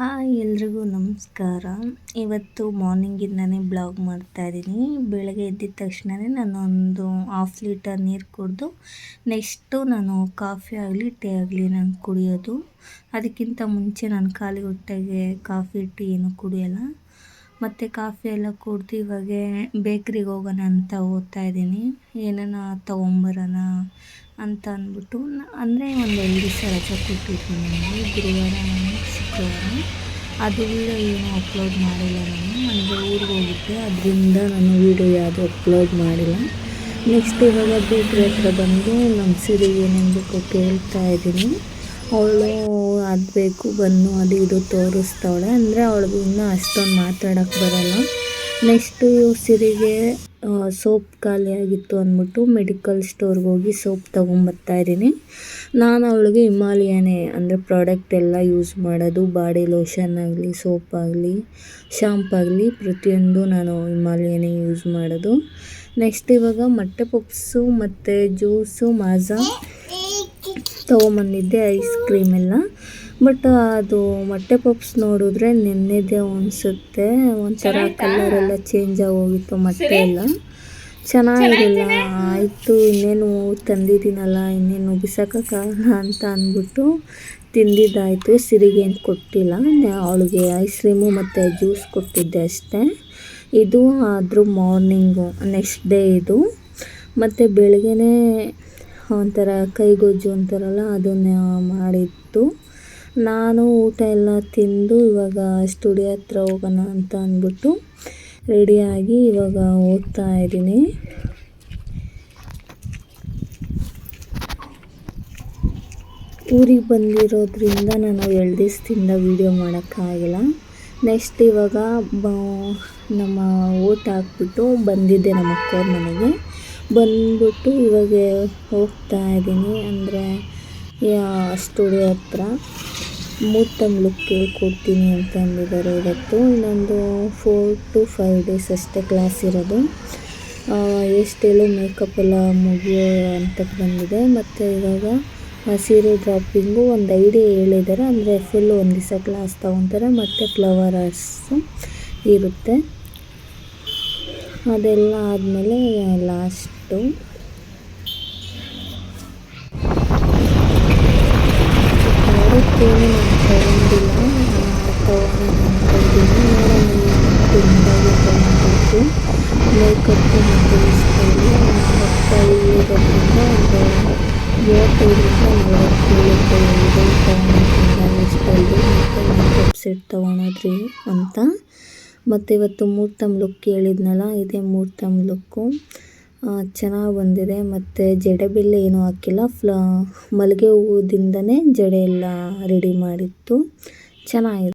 Hi ಎಲ್ರಿಗೂ ನಮಸ್ಕಾರ. ಇವತ್ತು ಮಾರ್ನಿಂಗಿಂದನೇ ಬ್ಲಾಗ್ ಮಾಡ್ತಾಯಿದ್ದೀನಿ ಬೆಳಗ್ಗೆ ಎದ್ದಿದ ತಕ್ಷಣವೇ ನಾನು ಒಂದು ಹಾಫ್ ಲೀಟರ್ ನೀರು ಕುಡಿದು ನೆಕ್ಸ್ಟು ನಾನು ಕಾಫಿ ಆಗಲಿ ಟೀ ಆಗಲಿ ನಾನು ಕುಡಿಯೋದು. ಅದಕ್ಕಿಂತ ಮುಂಚೆ ನಾನು ಖಾಲಿ ಹೊಟ್ಟೆಗೆ ಕಾಫಿ ಟೀ ಏನು ಕುಡಿಯೋಲ್ಲ. ಮತ್ತು ಕಾಫಿ ಎಲ್ಲ ಕುಡಿದು ಇವಾಗ ಬೇಕ್ರಿಗೆ ಹೋಗೋಣ ಅಂತ ಓದ್ತಾ ಇದ್ದೀನಿ. ಏನಾನ ತೊಗೊಂಬರೋಣ? ಅಂತ ಅಂದ್ಬಿಟ್ಟು ಅಂದರೆ ಒಂದು ಎರಡು ದಿವಸ ರಜೆ ಕೊಟ್ಟಿದ್ರು ನನಗೆ ಗುರುವಾರ ಶುಕ್ರವಾರ. ಅದು ವೀಡಿಯೋ ಏನು ಅಪ್ಲೋಡ್ ಮಾಡಿಲ್ಲ ನಾನು. ನನಗೆ ಊರಿಗೆ ಹೋಗಿದ್ದೆ. ಅದರಿಂದ ನಾನು ವೀಡಿಯೋ ಯಾವುದು ಅಪ್ಲೋಡ್ ಮಾಡಿಲ್ಲ. ನೆಕ್ಸ್ಟ್ ಇವಾಗ ಬೇಕ್ರಿ ಹತ್ರ ಬಂದು ನಮ್ಮ ಸಿರಿ ಏನೇನು ಕೇಳ್ತಾ ಇದ್ದೀನಿ. ಅವಳು ಅದು ಬೇಕು, ಬನ್ನು, ಅದು ಇದು ತೋರಿಸ್ತಾವಳೆ ಅಂದರೆ ಅವಳಿಗೆ ಇನ್ನೂ ಅಷ್ಟೊಂದು ಮಾತಾಡೋಕ್ಕೆ ಬರೋಲ್ಲ. ನೆಕ್ಸ್ಟು ಸಿರಿಗೆ ಸೋಪ್ ಖಾಲಿ ಆಗಿತ್ತು ಅಂದ್ಬಿಟ್ಟು ಮೆಡಿಕಲ್ ಸ್ಟೋರ್ಗೆ ಹೋಗಿ ಸೋಪ್ ತೊಗೊಂಬರ್ತಾಯಿದ್ದೀನಿ ನಾನು ಅವಳಿಗೆ ಹಿಮಾಲಯನೇ, ಅಂದರೆ ಪ್ರಾಡಕ್ಟ್ ಎಲ್ಲ ಯೂಸ್ ಮಾಡೋದು, ಬಾಡಿ ಲೋಷನ್ ಆಗಲಿ, ಸೋಪ್ ಆಗಲಿ, ಶಾಂಪ್ ಆಗಲಿ, ಪ್ರತಿಯೊಂದು ನಾನು ಹಿಮಾಲಯನೇ ಯೂಸ್ ಮಾಡೋದು. ನೆಕ್ಸ್ಟ್ ಇವಾಗ ಮೊಟ್ಟೆ ಪಪ್ಸು ಮತ್ತು ಜ್ಯೂಸು, ಮಾಜಾ. ತೊಗೊಂಬಂದಿದ್ದೆ ಐಸ್ ಕ್ರೀಮ್ ಎಲ್ಲ. ಬಟ್ ಅದು ಮೊಟ್ಟೆ ಪಪ್ಸ್ ನೋಡಿದ್ರೆ ನೆನ್ನೆದೇ ಅನಿಸುತ್ತೆ. ಒಂಥರ ಎಲ್ಲ ಚೇಂಜ್ ಆಗೋಗಿತ್ತು ಮೊಟ್ಟೆ ಎಲ್ಲ. ಚೆನ್ನಾಗಿರಲಿಲ್ಲ. ಆಯಿತು ಇನ್ನೇನು ತಂದಿದ್ದೀನಲ್ಲ ಇನ್ನೇನು ಬಿಸಾಕೋಕ್ಕಾಗಲ್ಲ ಅಂತ ಅಂದ್ಬಿಟ್ಟು ತಿಂದಿದ್ದಾಯಿತು. ಏನು ಕೊಟ್ಟಿಲ್ಲ. ಅವಳಿಗೆ ಐಸ್ ಕ್ರೀಮು ಮತ್ತು ಜ್ಯೂಸ್ ಕೊಟ್ಟಿದ್ದೆ ಅಷ್ಟೇ. ಇದು ಆದರೂ ಮಾರ್ನಿಂಗು ನೆಕ್ಸ್ಟ್ ಡೇ ಇದು. ಮತ್ತು ಬೆಳಗ್ಗೆನೇ ಒಂಥರ ಕೈಗೊಜ್ಜು ಅಂತಾರಲ್ಲ, ಅದನ್ನು ಮಾಡಿತ್ತು ನಾನು ಊಟ ಎಲ್ಲ ತಿಂದು ಇವಾಗ ಸ್ಟುಡಿಯೋ ಹತ್ರ ಹೋಗೋಣ ಅಂತ ಅಂದ್ಬಿಟ್ಟು ರೆಡಿಯಾಗಿ ಇವಾಗ ಹೋಗ್ತಾ ಇದ್ದೀನಿ. ಊರಿಗೆ ಬಂದಿರೋದ್ರಿಂದ ನಾನು ಎರಡು ದಿವಸದಿಂದ ವೀಡಿಯೋ ಮಾಡೋಕ್ಕಾಗಿಲ್ಲ. ನೆಕ್ಸ್ಟ್ ಇವಾಗ ಬ ನಮ್ಮ ಓಟ್ ಹಾಕ್ಬಿಟ್ಟು ಬಂದಿದ್ದೆ ನಮ್ಮ ಅಕ್ಕವ್ರ ಮನೆಗೆ. ಬಂದ್ಬಿಟ್ಟು ಇವಾಗ ಹೋಗ್ತಾ ಇದ್ದೀನಿ. ಅಂದರೆ ಸ್ಟುಡಿಯೋ ಹತ್ರ. ಮೂರ್ತಮ್ ಲುಕ್ ಕೊಡ್ತೀನಿ ಅಂತ ಅಂದಿದ್ದಾರೆ ಇವತ್ತು. ಇನ್ನೊಂದು ಫೋರ್ ಟು ಫೈವ್ ಡೇಸ್ ಅಷ್ಟೇ ಕ್ಲಾಸ್ ಇರೋದು. ಎಷ್ಟೆಲ್ಲೂ ಮೇಕಪ್ ಎಲ್ಲ ಮುಗಿಯೋ ಅಂತ ಬಂದಿದೆ. ಮತ್ತು ಇವಾಗ ಸೀರೆ ಡ್ರಾಪಿಂಗು ಒಂದು ಐಡಿಯಾ ಹೇಳಿದ್ದಾರೆ. ಅಂದರೆ ಫುಲ್ ಒಂದು ದಿವಸ ಕ್ಲಾಸ್ ತೊಗೊತಾರೆ. ಮತ್ತು ಫ್ಲವರ್ ಇರುತ್ತೆ. ಅದೆಲ್ಲ ಆದಮೇಲೆ ಲಾಸ್ಟು ಸ್ಟೈಲು ಮತ್ತು ಮೇಕಪ್ ಸೆಟ್ ತೊಗೊಳೋದ್ರಿ ಅಂತ ಮತ್ತು ಇವತ್ತು ಮೂರ್ತಮ್ ಲುಕ್ ಹೇಳಿದ್ನಲ್ಲ ಇದೇ ಮೂರ್ತಮ್ ಲುಕ್ಕು ಚೆನ್ನಾಗಿ ಬಂದಿದೆ. ಮತ್ತು ಜಡೆಬಿಲ್ಲೆ ಏನೂ ಹಾಕಿಲ್ಲ. ಫ್ಲ ಮಲ್ಲಿಗೆ ಹೂವಿಂದನೇ ಜಡೆ ಎಲ್ಲ ರೆಡಿ ಮಾಡಿತ್ತು. ಚೆನ್ನಾಗಿದೆ.